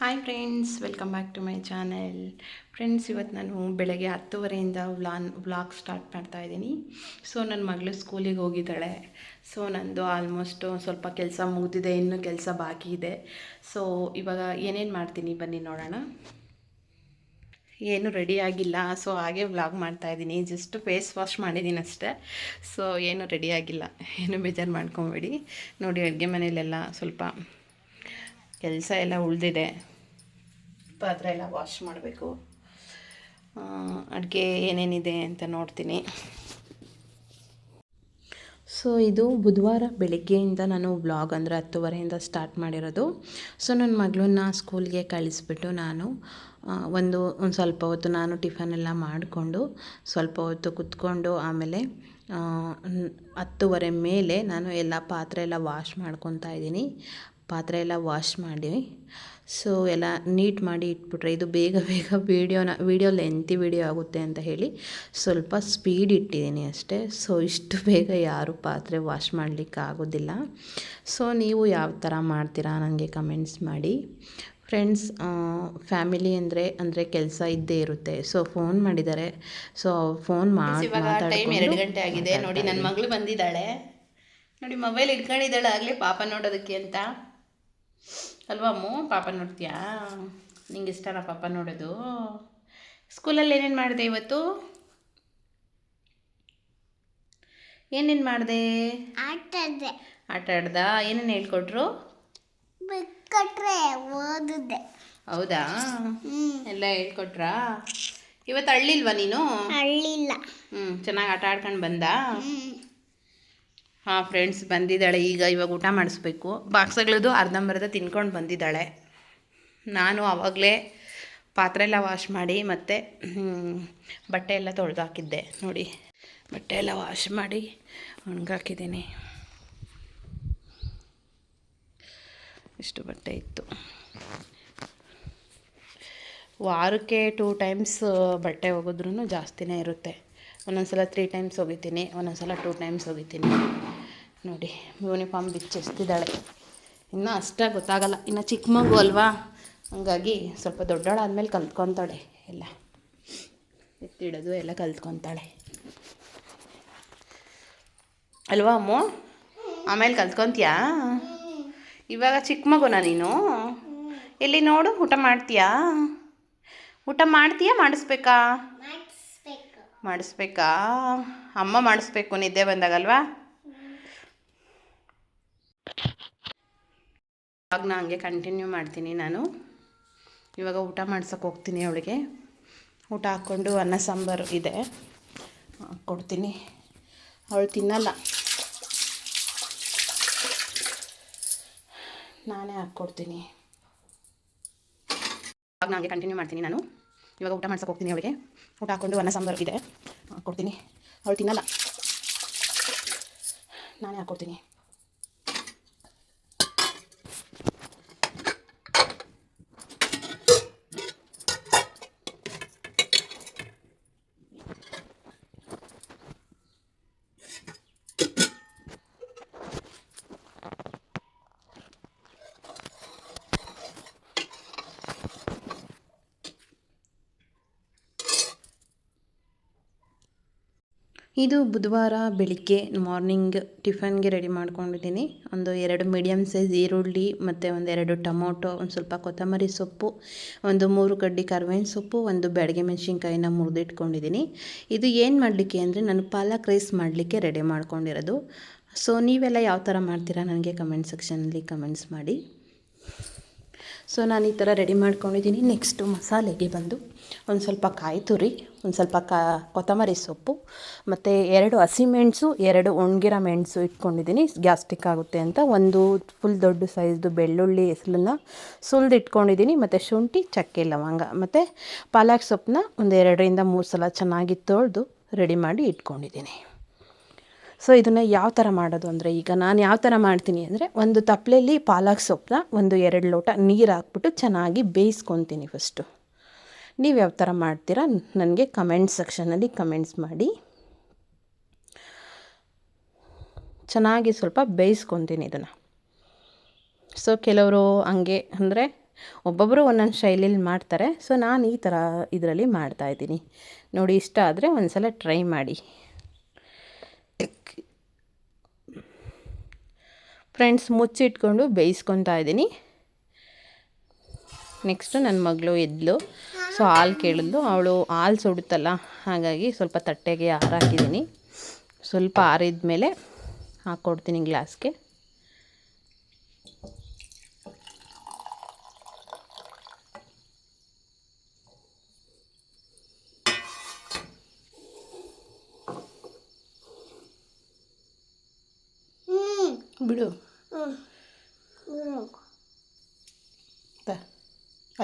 Hi friends welcome back to my channel friends ಇವತ್ತು ನಾನು ಬೆಳಗ್ಗೆ ಹತ್ತುವರೆಯಿಂದ ವ್ಲಾನ್, ವ್ಲಾಗ್ ಸ್ಟಾರ್ಟ್ ಮಾಡ್ತಾ ಇದ್ದೀನಿ. ಸೊ ನನ್ನ ಮಗಳು ಸ್ಕೂಲಿಗೆ ಹೋಗಿದ್ದಾಳೆ. ಸೊ ನಂದು ಆಲ್ಮೋಸ್ಟ್ ಸ್ವಲ್ಪ ಕೆಲಸ ಮುಗಿದಿದೆ, ಇನ್ನೂ ಕೆಲಸ ಬಾಕಿ ಇದೆ. ಸೊ ಇವಾಗ ಏನೇನು ಮಾಡ್ತೀನಿ ಬನ್ನಿ ನೋಡೋಣ. ಏನು ರೆಡಿ ಆಗಿಲ್ಲ. ಸೊ ಹಾಗೆ ವ್ಲಾಗ್ ಮಾಡ್ತಾ ಇದ್ದೀನಿ. ಜಸ್ಟ್ ಫೇಸ್ ವಾಶ್ ಮಾಡಿದ್ದೀನಿ ಅಷ್ಟೇ. ಸೊ ಏನು ರೆಡಿ ಆಗಿಲ್ಲ. ಏನು ಬೇಜಾರು ಮಾಡ್ಕೊಬೇಡಿ. ನೋಡಿ ಅಡುಗೆ ಮನೆಯಲ್ಲೆಲ್ಲ ಸ್ವಲ್ಪ ಕೆಲಸ ಎಲ್ಲ ಉಳಿದಿದೆ. ಪಾತ್ರೆ ಎಲ್ಲ ವಾಶ್ ಮಾಡಬೇಕು. ಅಡುಗೆ ಏನೇನಿದೆ ಅಂತ ನೋಡ್ತೀನಿ. ಸೊ ಇದು ಬುಧವಾರ ಬೆಳಗ್ಗೆಯಿಂದ ನಾನು ಬ್ಲಾಗ್ ಅಂದರೆ ಹತ್ತುವರೆಯಿಂದ ಸ್ಟಾರ್ಟ್ ಮಾಡಿರೋದು. ಸೊ ನನ್ನ ಮಗಳನ್ನ ಸ್ಕೂಲ್ಗೆ ಕಳಿಸ್ಬಿಟ್ಟು ನಾನು ಒಂದು ಒಂದು ಸ್ವಲ್ಪ ಹೊತ್ತು ನಾನು ಟಿಫನ್ ಎಲ್ಲ ಮಾಡಿಕೊಂಡು, ಸ್ವಲ್ಪ ಹೊತ್ತು ಕುತ್ಕೊಂಡು ಆಮೇಲೆ ಹತ್ತುವರೆ ಮೇಲೆ ನಾನು ಎಲ್ಲ ಪಾತ್ರೆ ಎಲ್ಲ ವಾಶ್ ಮಾಡ್ಕೊತಾ ಇದ್ದೀನಿ. ಪಾತ್ರೆ ಎಲ್ಲ ವಾಶ್ ಮಾಡಿ ಸೊ ಎಲ್ಲ ನೀಟ್ ಮಾಡಿ ಇಟ್ಬಿಟ್ರೆ ಇದು ಬೇಗ ಬೇಗ ವೀಡಿಯೋನ ವೀಡಿಯೋ ಲೆಂತಿ ವೀಡಿಯೋ ಆಗುತ್ತೆ ಅಂತ ಹೇಳಿ ಸ್ವಲ್ಪ ಸ್ಪೀಡ್ ಇಟ್ಟಿದ್ದೀನಿ ಅಷ್ಟೇ. ಸೊ ಇಷ್ಟು ಬೇಗ ಯಾರು ಪಾತ್ರೆ ವಾಶ್ ಮಾಡಲಿಕ್ಕೆ ಆಗೋದಿಲ್ಲ. ಸೊ ನೀವು ಯಾವ ಥರ ಮಾಡ್ತೀರಾ ನನಗೆ ಕಮೆಂಟ್ಸ್ ಮಾಡಿ. ಫ್ರೆಂಡ್ಸ್ ಫ್ಯಾಮಿಲಿ ಅಂದರೆ ಅಂದರೆ ಕೆಲಸ ಇದ್ದೇ ಇರುತ್ತೆ. ಸೊ ಫೋನ್ ಮಾಡಿದ್ದಾರೆ. ಸೊ ಫೋನ್ ಮಾಡಿ ಟೈಮ್ ಎರಡು ಗಂಟೆ ಆಗಿದೆ. ನೋಡಿ ನನ್ನ ಮಗಳು ಬಂದಿದ್ದಾಳೆ. ನೋಡಿ ಮೊಬೈಲ್ ಇಟ್ಕೊಂಡಿದ್ದಾಳೆ. ಆಗಲೇ ಪಾಪ ನೋಡೋದಕ್ಕೆ ಅಂತ. ಅಲ್ವಾ ಅಮ್ಮು ಪಾಪ ನೋಡ್ತೀಯಾ? ನಿಂಗೆ ಇಷ್ಟನಾ ಪಾಪ ನೋಡೋದು? ಸ್ಕೂಲಲ್ಲಿ ಏನೇನು ಮಾಡಿದೆ ಇವತ್ತು? ಏನೇನು ಮಾಡಿದೆ? ಆಟದೆ ಆಟ ಆಡ್ದ? ಏನೇನು ಹೇಳ್ಕೊಟ್ರು? ಬಿಕ್ಕಟ್ರೆ ಓದಿದೆ. ಹೌದಾ? ಎಲ್ಲ ಹೇಳ್ಕೊಟ್ರಾ? ಇವತ್ತು ಅಳ್ಳಿಲ್ವಾ ನೀನು? ಅಳ್ಳಿಲ್ಲ ಹ್ಞೂ ಚೆನ್ನಾಗಿ ಆಟ ಆಡ್ಕೊಂಡು ಬಂದಾ? ಹಾಂ ಫ್ರೆಂಡ್ಸ್ ಬಂದಿದ್ದಾಳೆ. ಈಗ ಇವಾಗ ಊಟ ಮಾಡಿಸ್ಬೇಕು. ಬಾಕ್ಸ್ಗಳದ್ದು ಅರ್ಧಂಬರ್ಧ ತಿನ್ಕೊಂಡು ಬಂದಿದ್ದಾಳೆ. ನಾನು ಆವಾಗಲೇ ಪಾತ್ರೆ ಎಲ್ಲ ವಾಶ್ ಮಾಡಿ ಮತ್ತು ಬಟ್ಟೆ ಎಲ್ಲ ತೊಳೆದು ಹಾಕಿದ್ದೆ ನೋಡಿ, ಬಟ್ಟೆ ಎಲ್ಲ ವಾಶ್ ಮಾಡಿ ಒಣಗಾಕಿದ್ದೀನಿ. ಇಷ್ಟು ಬಟ್ಟೆ ಇತ್ತು. ವಾರಕ್ಕೆ ಟೂ ಟೈಮ್ಸ್ ಬಟ್ಟೆ ಒಗೆದ್ರೂ ಜಾಸ್ತಿನೇ ಇರುತ್ತೆ. ಒಂದೊಂದು ಸಲ ತ್ರೀ ಟೈಮ್ಸ್ ಹೋಗಿದ್ದೀನಿ ಒಂದೊಂದು ಸಲ ಟೂ ಟೈಮ್ಸ್ ಒಗಿತೀನಿ. ನೋಡಿ ಯೂನಿಫಾರ್ಮ್ ಬಿಚ್ಚೆಸ್ತಿದ್ದಾಳೆ. ಇನ್ನೂ ಅಷ್ಟೇ ಗೊತ್ತಾಗಲ್ಲ. ಇನ್ನು ಚಿಕ್ಕ ಮಗು ಅಲ್ವಾ? ಹಂಗಾಗಿ ಸ್ವಲ್ಪ ದೊಡ್ಡವಳಾದ್ಮೇಲೆ ಕಲ್ತ್ಕೊತಾಳೆ ಎಲ್ಲ. ಎತ್ತಿಡೋದು ಎಲ್ಲ ಕಲ್ತ್ಕೊತಾಳೆ. ಅಲ್ವಾ ಅಮ್ಮ? ಆಮೇಲೆ ಕಲ್ತ್ಕೊತೀಯಾ? ಇವಾಗ ಚಿಕ್ಕ ಮಗುನ ನೀನು? ಎಲ್ಲಿ ನೋಡು ಊಟ ಮಾಡ್ತೀಯಾ? ಊಟ ಮಾಡ್ತೀಯಾ ಮಾಡಿಸ್ಬೇಕಾ? ಮಾಡಿಸ್ಬೇಕು. ಮಾಡಿಸ್ಬೇಕಾ? ಅಮ್ಮ ಮಾಡಿಸ್ಬೇಕು ನಿದ್ದೆ ಬಂದಾಗಲ್ವಾ ಇವಾಗ ನಾನು ಹಂಗೆ ಕಂಟಿನ್ಯೂ ಮಾಡ್ತೀನಿ ನಾನು. ಇವಾಗ ಊಟ ಮಾಡ್ಸೋಕೆ ಹೋಗ್ತೀನಿ ಅವಳಿಗೆ. ಊಟ ಹಾಕ್ಕೊಂಡು ಅನ್ನ ಸಾಂಬಾರು ಇದೆ. ಕೊಡ್ತೀನಿ. ಅವಳು ತಿನ್ನಲ್ಲ. ನಾನೇ ಹಾಕ್ಕೊಡ್ತೀನಿ. ಇವಾಗ ನಾನು ಕಂಟಿನ್ಯೂ ಮಾಡ್ತೀನಿ ನಾನು. ಇವಾಗ ಊಟ ಮಾಡ್ಸೋಕೆ ಹೋಗ್ತೀನಿ ಅವಳಿಗೆ. ಊಟ ಹಾಕ್ಕೊಂಡು ಅನ್ನ ಸಾಂಬಾರು ಇದೆ. ಕೊಡ್ತೀನಿ. ಅವಳು ತಿನ್ನಲ್ಲ. ನಾನೇ ಹಾಕ್ಕೊಡ್ತೀನಿ. ಇದು ಬುಧವಾರ ಬೆಳಿಗ್ಗೆ ಮಾರ್ನಿಂಗ್ ಟಿಫನ್ಗೆ ರೆಡಿ ಮಾಡ್ಕೊಂಡಿದ್ದೀನಿ. ಒಂದು ಎರಡು ಮೀಡಿಯಮ್ ಸೈಜ್ ಈರುಳ್ಳಿ, ಮತ್ತು ಒಂದೆರಡು ಟೊಮೊಟೊ, ಒಂದು ಸ್ವಲ್ಪ ಕೊತ್ತಂಬರಿ ಸೊಪ್ಪು, ಒಂದು ಮೂರು ಕಡ್ಡಿ ಕರ್ಬೇವಿನ ಸೊಪ್ಪು, ಒಂದು ಬೆಳಗ್ಗೆ ಮೆಣಸಿನ್ಕಾಯಿನ ಮುರಿದಿಟ್ಕೊಂಡಿದ್ದೀನಿ. ಇದು ಏನು ಮಾಡಲಿಕ್ಕೆ ಅಂದರೆ ನಾನು ಪಾಲಕ್ ರೈಸ್ ಮಾಡಲಿಕ್ಕೆ ರೆಡಿ ಮಾಡ್ಕೊಂಡಿರೋದು. ಸೊ ನೀವೆಲ್ಲ ಯಾವ ಥರ ಮಾಡ್ತೀರಾ ನನಗೆ ಕಮೆಂಟ್ ಸೆಕ್ಷನಲ್ಲಿ ಕಮೆಂಟ್ಸ್ ಮಾಡಿ. ಸೊ ನಾನು ಈ ಥರ ರೆಡಿ ಮಾಡ್ಕೊಂಡಿದ್ದೀನಿ. ನೆಕ್ಸ್ಟು ಮಸಾಲೆಗೆ ಬಂದು ಒಂದು ಸ್ವಲ್ಪ ಕಾಯಿ ತುರಿ, ಒಂದು ಸ್ವಲ್ಪ ಕಾ, ಕೊತ್ತಂಬರಿ ಸೊಪ್ಪು, ಮತ್ತು ಎರಡು ಹಸಿಮೆಣಸು ಎರಡು ಒಣಗಿರೋ ಮೆಣಸು ಇಟ್ಕೊಂಡಿದ್ದೀನಿ. ಗ್ಯಾಸ್ಟಿಕ್ ಆಗುತ್ತೆ ಅಂತ ಒಂದು ಫುಲ್ ದೊಡ್ಡ ಸೈಜ್ದು ಬೆಳ್ಳುಳ್ಳಿ ಹೆಸರನ್ನ ಸುಲ್ದು ಇಟ್ಕೊಂಡಿದ್ದೀನಿ ಮತ್ತು ಶುಂಠಿ, ಚಕ್ಕೆ, ಲವಂಗ, ಮತ್ತು ಪಾಲಕ್ ಸೊಪ್ಪನ್ನ ಒಂದು ಎರಡರಿಂದ ಮೂರು ಸಲ ಚೆನ್ನಾಗಿ ತೊಳೆದು ರೆಡಿ ಮಾಡಿ ಇಟ್ಕೊಂಡಿದ್ದೀನಿ. ಸೊ, ಇದನ್ನು ಯಾವ ಥರ ಮಾಡೋದು ಅಂದರೆ, ಈಗ ನಾನು ಯಾವ ಥರ ಮಾಡ್ತೀನಿ ಅಂದರೆ, ಒಂದು ತಪ್ಪಲೆಯಲ್ಲಿ ಪಾಲಕ್ ಸೊಪ್ಪನ್ನ ಒಂದು ಎರಡು ಲೋಟ ನೀರು ಹಾಕ್ಬಿಟ್ಟು ಚೆನ್ನಾಗಿ ಬೇಯಿಸ್ಕೊತೀನಿ ಫಸ್ಟು ನೀವು ಯಾವ ಥರ ಮಾಡ್ತೀರಾ? ನನಗೆ ಕಮೆಂಟ್ ಸೆಕ್ಷನಲ್ಲಿ ಕಮೆಂಟ್ಸ್ ಮಾಡಿ. ಚೆನ್ನಾಗಿ ಸ್ವಲ್ಪ ಬೇಯಿಸ್ಕೊತೀನಿ ಇದನ್ನು. ಸೊ ಕೆಲವರು ಹಂಗೆ ಅಂದರೆ ಒಬ್ಬೊಬ್ಬರು ಒಂದೊಂದು ಶೈಲಿಲಿ ಮಾಡ್ತಾರೆ. ಸೊ ನಾನು ಈ ಥರ ಇದರಲ್ಲಿ ಮಾಡ್ತಾಯಿದ್ದೀನಿ ನೋಡಿ, ಇಷ್ಟ ಆದರೆ ಒಂದು ಸಲ ಟ್ರೈ ಮಾಡಿ. ಫ್ರೆಂಡ್ಸ್ ಮುಚ್ಚಿಟ್ಕೊಂಡು ಬೇಯಿಸ್ಕೊತಾ ಇದ್ದೀನಿ. ನೆಕ್ಸ್ಟು ನನ್ನ ಮಗಳು ಎದ್ಲು ಸೊ ಹಾಲು ಕೇಳಿದ್ಲು. ಅವಳು ಹಾಲು ಸುಡುತ್ತಲ್ಲ ಹಾಗಾಗಿ ಸ್ವಲ್ಪ ತಟ್ಟೆಗೆ ಹಾರಾಕಿದ್ದೀನಿ ಸ್ವಲ್ಪ ಆರಿದ ಮೇಲೆ ಹಾಕ್ಕೊಡ್ತೀನಿ ಗ್ಲಾಸ್ಗೆ. ಹ್ಮ್. ಬಿಡು.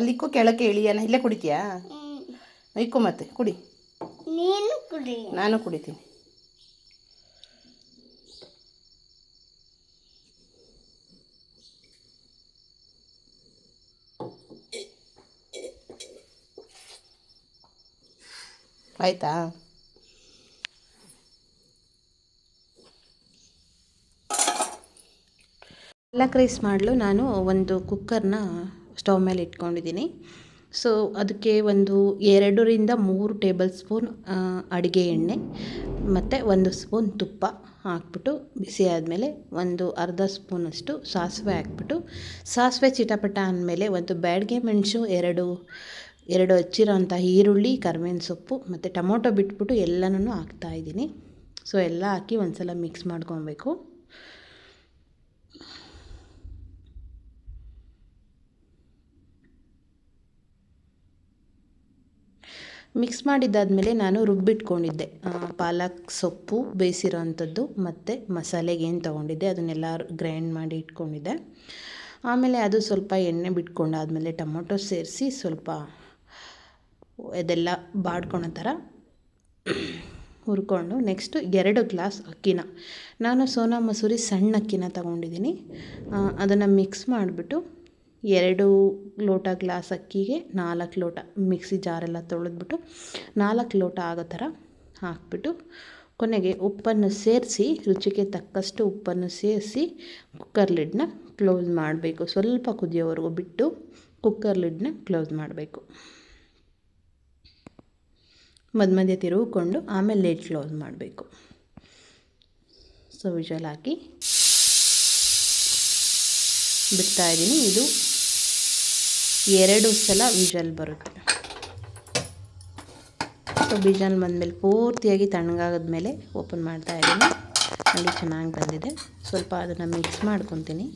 ಅಲ್ಲಿಕ್ಕೂ ಕೆಳಕ್ಕೆ ಇಳಿಯಾನ ಇಲ್ಲೇ ಕುಡಿತೀಯಾ? ಇಕ್ಕು ಇಕ್ಕೋ ಮತ್ತೆ ಕುಡಿ. ನೀನು ಕುಡಿ. ನಾನು ಕುಡಿತೀನಿ. ಆಯ್ತಾ? ಎಲ್ಲ ಕ್ರೈಸ್ ಮಾಡಲು. ನಾನು ಒಂದು ಕುಕ್ಕರ್ನ ಸ್ಟವ್ ಮೇಲೆ ಇಟ್ಕೊಂಡಿದ್ದೀನಿ. ಸೊ ಅದಕ್ಕೆ ಒಂದು ಎರಡರಿಂದ ಮೂರು ಟೇಬಲ್ ಸ್ಪೂನ್ ಅಡುಗೆ ಎಣ್ಣೆ, ಮತ್ತು ಒಂದು ಸ್ಪೂನ್ ತುಪ್ಪ ಹಾಕ್ಬಿಟ್ಟು ಬಿಸಿ ಆದಮೇಲೆ ಒಂದು ಅರ್ಧ ಸ್ಪೂನಷ್ಟು ಸಾಸಿವೆ ಹಾಕ್ಬಿಟ್ಟು, ಸಾಸಿವೆ ಚಿಟಪಟ ಅಂದಮೇಲೆ ಒಂದು ಬ್ಯಾಡ್ಗೆ ಮೆಣಸು, ಎರಡು ಎರಡು ಹಚ್ಚಿರೋಂಥ ಈರುಳ್ಳಿ, ಕರಿಬೇವಿನ ಸೊಪ್ಪು, ಮತ್ತು ಟೊಮೊಟೊ ಬಿಟ್ಬಿಟ್ಟು ಎಲ್ಲನೂ ಹಾಕ್ತಾಯಿದ್ದೀನಿ ಸೊ ಎಲ್ಲ ಹಾಕಿ ಒಂದು ಸಲ ಮಿಕ್ಸ್ ಮಾಡ್ಕೊಬೇಕು. ಮಿಕ್ಸ್ ಮಾಡಿದ್ದಾದಮೇಲೆ ನಾನು ರುಬ್ಬಿಟ್ಕೊಂಡಿದ್ದೆ. ಪಾಲಕ್ ಸೊಪ್ಪು ಬೇಯಿಸಿರೋ ಅಂಥದ್ದು ಮತ್ತು ಮಸಾಲೆಗೆ ಏನು ತೊಗೊಂಡಿದ್ದೆ ಅದನ್ನೆಲ್ಲ ಗ್ರೈಂಡ್ ಮಾಡಿ ಇಟ್ಕೊಂಡಿದ್ದೆ. ಆಮೇಲೆ ಅದು ಸ್ವಲ್ಪ ಎಣ್ಣೆ ಬಿಟ್ಕೊಂಡಾದಮೇಲೆ ಟೊಮೊಟೊ ಸೇರಿಸಿ ಸ್ವಲ್ಪ ಇದೆಲ್ಲ ಬಾಡ್ಕೊಳೋ ಥರ ಹುರ್ಕೊಂಡು ನೆಕ್ಸ್ಟು ಎರಡು ಗ್ಲಾಸ್ ಅಕ್ಕಿನ. ನಾನು ಸೋನಾ ಮಸೂರಿ ಸಣ್ಣ ಅಕ್ಕಿನ ತಗೊಂಡಿದ್ದೀನಿ. ಅದನ್ನು ಮಿಕ್ಸ್ ಮಾಡಿಬಿಟ್ಟು ಎರಡು ಲೋಟ ಗ್ಲಾಸ್ ಅಕ್ಕಿಗೆ ನಾಲ್ಕು ಲೋಟ ಮಿಕ್ಸಿ ಜಾರೆಲ್ಲ ತೊಳೆದ್ಬಿಟ್ಟು ನಾಲ್ಕು ಲೋಟ ಆಗೋ ಥರ ಹಾಕ್ಬಿಟ್ಟು ಕೊನೆಗೆ ಉಪ್ಪನ್ನು ಸೇರಿಸಿ, ರುಚಿಗೆ ತಕ್ಕಷ್ಟು ಉಪ್ಪನ್ನು ಸೇರಿಸಿ ಕುಕ್ಕರ್ ಲಿಡ್ನ ಕ್ಲೋಸ್ ಮಾಡಬೇಕು. ಸ್ವಲ್ಪ ಕುದಿಯೋವರೆಗೂ ಬಿಟ್ಟು ಕುಕ್ಕರ್ ಲಿಡ್ನ ಕ್ಲೋಸ್ ಮಾಡಬೇಕು. ಮಧ್ಯ ಮಧ್ಯ ತಿರುಗಿಕೊಂಡು ಆಮೇಲೆ ಲೇಟ್ ಕ್ಲೋಸ್ ಮಾಡಬೇಕು. ಸೊ ವಿಜಲ್ ಹಾಕಿ ಬಿಡ್ತಾ ಇದ್ದೀನಿ. ಇದು ಎರಡು ಸಲ ವಿಜಲ್ ಬರುತ್ತೆ. ಸೊ ವಿಜಲ್ ಬಂದಮೇಲೆ ಪೂರ್ತಿಯಾಗಿ ತಣ್ಣಗಾದ್ಮೇಲೆ ಓಪನ್ ಮಾಡ್ತಾ ಇದ್ದೀನಿ. ನೋಡಿ ಚೆನ್ನಾಗಿ ಬಂದಿದೆ. ಸ್ವಲ್ಪ ಅದನ್ನು ಮಿಕ್ಸ್ ಮಾಡ್ಕೊತೀನಿ.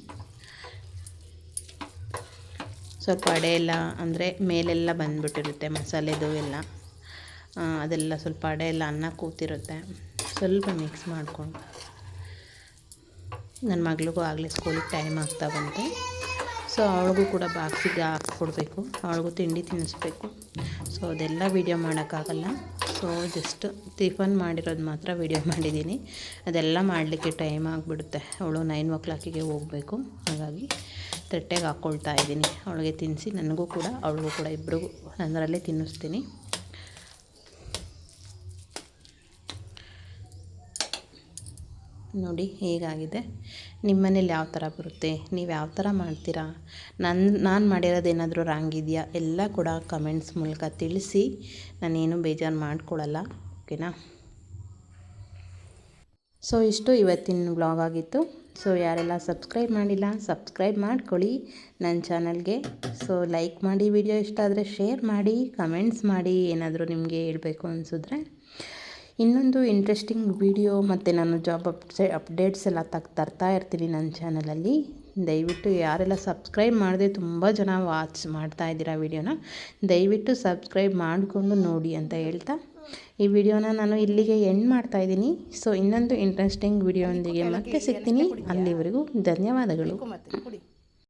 ಸ್ವಲ್ಪ ಅಡೆ ಎಲ್ಲ ಅಂದರೆ ಮೇಲೆಲ್ಲ ಬಂದ್ಬಿಟ್ಟಿರುತ್ತೆ, ಮಸಾಲೆದು ಎಲ್ಲ. ಅದೆಲ್ಲ ಸ್ವಲ್ಪ ಅಡೆ ಎಲ್ಲ ಅನ್ನ ಕೂತಿರುತ್ತೆ. ಸ್ವಲ್ಪ ಮಿಕ್ಸ್ ಮಾಡಿಕೊಂಡು. ನನ್ನ ಮಗಳಿಗೂ ಆಗಲೇ ಸ್ಕೂಲಿಗೆ ಟೈಮ್ ಆಗ್ತಾ ಬಂತು. ಸೊ ಅವಳಿಗೂ ಕೂಡ ಬಾಕ್ಸಿಗೆ ಹಾಕ್ಕೊಡ್ಬೇಕು. ಅವಳಿಗೂ ತಿಂಡಿ ತಿನ್ನಿಸ್ಬೇಕು ಸೊ ಅದೆಲ್ಲ ವೀಡಿಯೋ ಮಾಡೋಕ್ಕಾಗಲ್ಲ. ಸೊ ಜಸ್ಟ್ ಟಿಫನ್ ಮಾಡಿರೋದು ಮಾತ್ರ ವೀಡಿಯೋ ಮಾಡಿದ್ದೀನಿ. ಅದೆಲ್ಲ ಮಾಡಲಿಕ್ಕೆ ಟೈಮ್ ಆಗಿಬಿಡುತ್ತೆ. ಅವಳು ನೈನ್ ಓ ಕ್ಲಾಕಿಗೆ ಹೋಗಬೇಕು. ಹಾಗಾಗಿ ತಟ್ಟೆಗೆ ಹಾಕ್ಕೊಳ್ತಾ ಇದ್ದೀನಿ. ಅವಳಿಗೆ ತಿನ್ನಿಸಿ, ನನಗೂ ಕೂಡ, ಅವಳಿಗೂ ಕೂಡ ಇಬ್ಬರಿಗೂ ಅದರಲ್ಲೇ ತಿನ್ನಿಸ್ತೀನಿ. ನೋಡಿ ಹೇಗಾಗಿದೆ? ನಿಮ್ಮ ಮನೇಲಿ ಯಾವ ಥರ ಬರುತ್ತೆ? ನೀವು ಯಾವ ಥರ ಮಾಡ್ತೀರಾ? ನನ್ನ ನಾನು ಮಾಡಿರೋದು ಏನಾದರೂ ರಾಂಗ್ ಇದೆಯಾ? ಎಲ್ಲ ಕೂಡ ಕಮೆಂಟ್ಸ್ ಮೂಲಕ ತಿಳಿಸಿ. ನಾನೇನು ಬೇಜಾರು ಮಾಡ್ಕೊಳ್ಳಲ್ಲ ಓಕೆನಾ ಸೊ ಇಷ್ಟು ಇವತ್ತಿನ ಬ್ಲಾಗ್ ಆಗಿತ್ತು. ಸೊ ಯಾರೆಲ್ಲ ಸಬ್ಸ್ಕ್ರೈಬ್ ಮಾಡಿಲ್ಲ ಸಬ್ಸ್ಕ್ರೈಬ್ ಮಾಡ್ಕೊಳ್ಳಿ ನನ್ನ ಚಾನಲ್ಗೆ ಸೊ ಲೈಕ್ ಮಾಡಿ ವಿಡಿಯೋ ಇಷ್ಟ ಆದರೆ ಶೇರ್ ಮಾಡಿ ಕಮೆಂಟ್ಸ್ ಮಾಡಿ ಏನಾದರೂ ನಿಮಗೆ ಹೇಳಬೇಕು ಅನಿಸಿದ್ರೆ. ಇನ್ನೊಂದು ಇಂಟ್ರೆಸ್ಟಿಂಗ್ ವಿಡಿಯೋ ಮತ್ತು ನಾನು ಜಾಬ್ ಅಪ್ಸೆ ಅಪ್ಡೇಟ್ಸ್ ಎಲ್ಲ ತಗ್ ತರ್ತಾ ಇರ್ತೀನಿ ನನ್ನ ಚಾನಲಲ್ಲಿ ದಯವಿಟ್ಟು ಯಾರೆಲ್ಲ ಸಬ್ಸ್ಕ್ರೈಬ್ ಮಾಡದೆ ತುಂಬ ಜನ ವಾಚ್ ಮಾಡ್ತಾ ಇದ್ದೀರಾ ವಿಡಿಯೋನ ದಯವಿಟ್ಟು ಸಬ್ಸ್ಕ್ರೈಬ್ ಮಾಡಿಕೊಂಡು ನೋಡಿ ಅಂತ ಹೇಳ್ತಾ. ಈ ವಿಡಿಯೋನ ನಾನು ಇಲ್ಲಿಗೆ ಎಂಡ್ ಮಾಡ್ತಾ ಇದ್ದೀನಿ. ಸೊ ಇನ್ನೊಂದು ಇಂಟ್ರೆಸ್ಟಿಂಗ್ ವಿಡಿಯೋದೊಂದಿಗೆ ಮತ್ತೆ ಸಿಗ್ತೀನಿ. ಅಲ್ಲಿವರೆಗೂ ಧನ್ಯವಾದಗಳು.